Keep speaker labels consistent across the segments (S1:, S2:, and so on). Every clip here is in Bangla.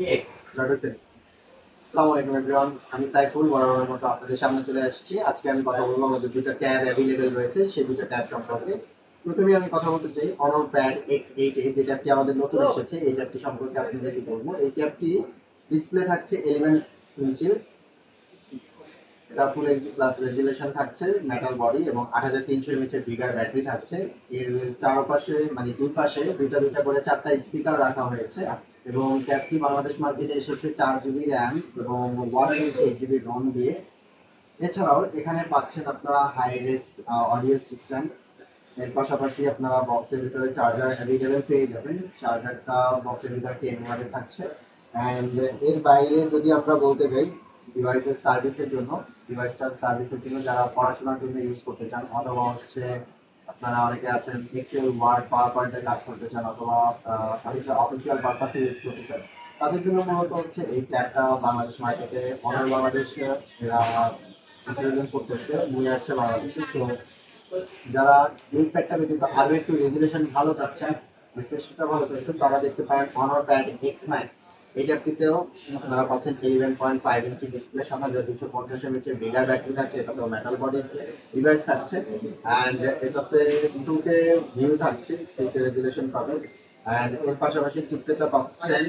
S1: আসসালামু এভরিওয়ান আমি সাইফুল বরাবরের মতো আপনাদের সামনে চলে আসছি। আজকে আমি কথা বলব আমাদের দুটো ট্যাব অ্যাভেলেবেল রয়েছে, সেই দুটো ট্যাব সম্পর্কে। প্রথমে আমি কথা বলতে চাই অনর প্যাড এক্স এইট এ, যে ট্যাবটি আমাদের নতুন এসেছে, এই ট্যাবটি সম্পর্কে আপনাদেরকে বলব। এই ট্যাবটি ডিসপ্লে থাকছে এলিভেন ইঞ্চির এটা ফুল এইচডি প্লাস রেজুলেশন থাকছে মেটাল বডি এবং আট হাজার তিনশো এমএচের বিগার ব্যাটারি থাকছে। এর চারপাশে মানে দুই পাশে দুইটা দুইটা করে চারটা স্পিকার রাখা হয়েছে এবং ট্যাবটি বাংলাদেশ মার্কেটে এসেছে চার জিবি র্যাম এবং ওয়ান এইট জিবি রম দিয়ে। এছাড়াও এখানে পাচ্ছেন আপনারা হাই রেস অডিও সিস্টেম এর পাশাপাশি আপনারা বক্সের ভিতরে চার্জার অ্যাভেলেবেল পেয়ে যাবেন। চার্জারটা বক্সের ভিতরে টেন ওয়াটের থাকছে। অ্যান্ড এর বাইরে যদি আমরা বলতে যাই ডিভাইসের সার্ভিসের জন্য, ডিভাইসটার সার্ভিসের জন্য যারা পড়াশোনার জন্য ইউজ করতে চান, অথবা হচ্ছে আপনারা অনেকে আছেন এক্সেল ওয়ার্ড পাওয়ার পয়েন্টে কাজ করতে চান, অথবা অফিসিয়াল পারপাসে ইউজ করতে চান, তাদের জন্য মূলত হচ্ছে এই ট্যাবটা বাংলাদেশ মার্কেটে অনার বাংলাদেশ এরা করতেছে, নিয়ে আসছে বাংলাদেশে। সো যারা এই প্যাডটা ব্যতীত আরও একটু রেজুলেশন ভালো চাচ্ছেন রিফ্রেশটা ভালো চাচ্ছেন, তারা দেখতে পারেন অনার প্যাড এক্স নাইন এই ট্যাবটিতেও আপনারা পাচ্ছেন eleven point five inch display সাত হাজার দুশো পঞ্চাশ এমএচের মেগা ব্যাটারি থাকছে, এটাতেও মেটাল বডির ডিভাইস থাকছে। অ্যান্ড এটাতে টুকে ভিউ থাকছে টুকে রেজুলেশন পাবেন। অ্যান্ড এর পাশাপাশি চিপসেটটা পাচ্ছেন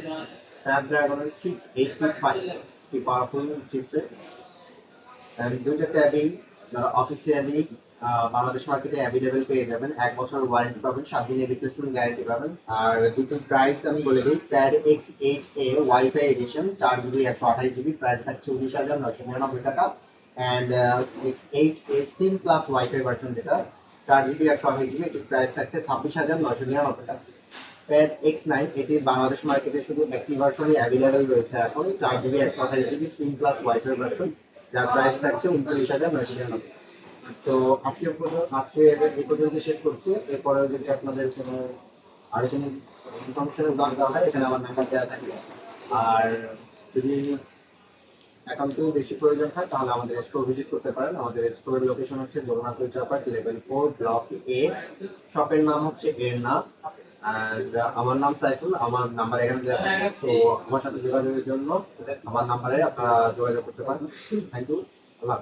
S1: স্ন্যাপড্রাগনের six eight two five powerful chipset and দুইটা ট্যাবিং যারা অফিসিয়ালি বাংলাদেশ মার্কেটে অ্যাভেলেবেল পেয়ে যাবেন। এক বছর ওয়ারেন্টি পাবেন, সাত দিনের রিপ্লেসমেন্ট গ্যারেন্টি পাবেন। আর দুটো প্রাইস আমি বলে দিই pad X eight A wifi edition চার জিবি একশো আঠাশ জিবি প্রাইস থাকছে উনিশ হাজার নয়শো নিরানব্বই টাকা। And X eight A SIM plus wifi version যেটা, চার জিবি একশো আঠাশ জিবি এটির প্রাইস থাকছে ছাব্বিশ হাজার নয়শো নিরানব্বই টাকা। প্যাড এক্স নাইন এটি বাংলাদেশ মার্কেটে শুধু একটি ভার্সনই অ্যাভেলেবেল রয়েছে এখন, চার জিবি একশো আঠাশ GB SIM plus wifi version যার প্রাইস থাকছে উনত্রিশ হাজার নয়শো নিরানব্বই তো আজকে আজকে এই পর্যন্ত শেষ করছি। এরপরে যদি আপনাদের কোনো আরও কোনো ইনফরমেশনের দরকার হয়, এখানে আমার নাম্বার দেওয়া থাকে। আর যদি একান্ত বেশি প্রয়োজন হয়, তাহলে আমাদের স্টোর ভিজিট করতে পারেন। আমাদের স্টোরের লোকেশন হচ্ছে জগন্নাথপুর চৌপাট লেভেল ফোর ব্লক এ শপের নাম হচ্ছে এর নাম অ্যান্ড আমার নাম সাইফুল আমার নাম্বার এখানে দেওয়া থাকে সো আমার সাথে যোগাযোগের জন্য আমার নাম্বারে আপনারা যোগাযোগ করতে পারেন। Thank you Allah.